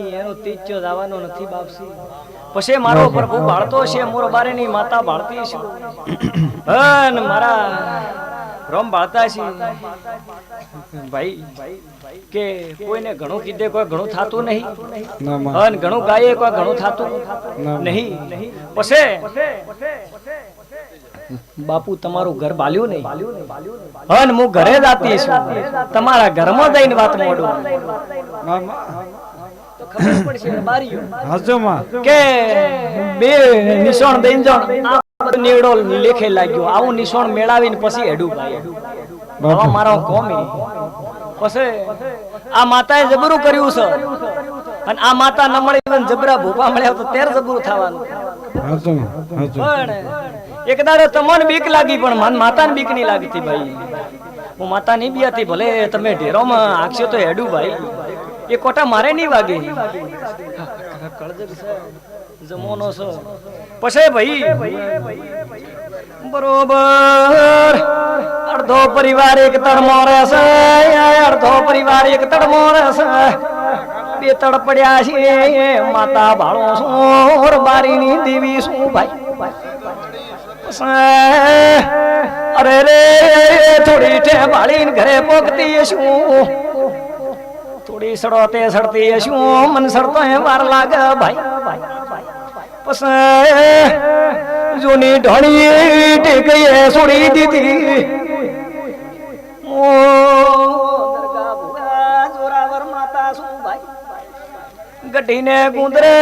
એનો તીજો દાવાનો નથી બાપસી. પછી મારો પ્રભુ ભાળતો છે મોર બારેની માતા ભાળતી છે. અન મારા રોમ ભાળતા છે. ભાઈ કે કોઈને ઘણું કીધે કોઈ ઘણું થાતું નહીં. અન ઘણું ગાયે કોઈ ઘણું થાતું નહીં. પછી બાપુ તમારું ઘર બાલ્યું નહીં. અન હું ઘરે જ આતી છું. તમારા ઘરમાં જઈને વાત મોડું. ખબર પડશે બારીઓ. હાચો કે બે નિશાણ દઈને જાણ. આ લેખે લાગ્યો. આવું નિશાણ મેળાવીને પછી હેડું ભાઈ. મારો કોમી. પછી આ માતાએ જબરું કર્યું છે. અને આ માતા ન મળી જબરા ભૂપા મળ્યા તો તેર જબરું થવાનું. પણ એક દાડો તમને બીક લાગી પણ મન માતાને બીક નહીં લાગતી ભાઈ. હું માતા નહીં બિયાતી ભલે તમે ઢેરોમાં આખશો તો હેડું ભાઈ. એ કોટા મારે નહીં વાગે? જમોનો છો. પછી ભાઈ? બરોબર. અડધો પરિવાર એક તડમો રહેશે. અડધો પરિવાર એક તડમો રહેશે. બે તડ પડ્યા છે માતા ભાળો શું બારીની દેવી શું ભાઈ? અરે રે, થોડી ઠે ભાળીને ઘરે પોગતી શું થોડી સડોતે સડતી શું મન સડતો એ વાર લાગે ભાઈ. પછી જૂની ઢોળી ટેકીએ છોડી દીધી. ઓ દરગાહ ભુવા, જોરાવર માતા શું ભાઈ? ગઢીને ગુંદરે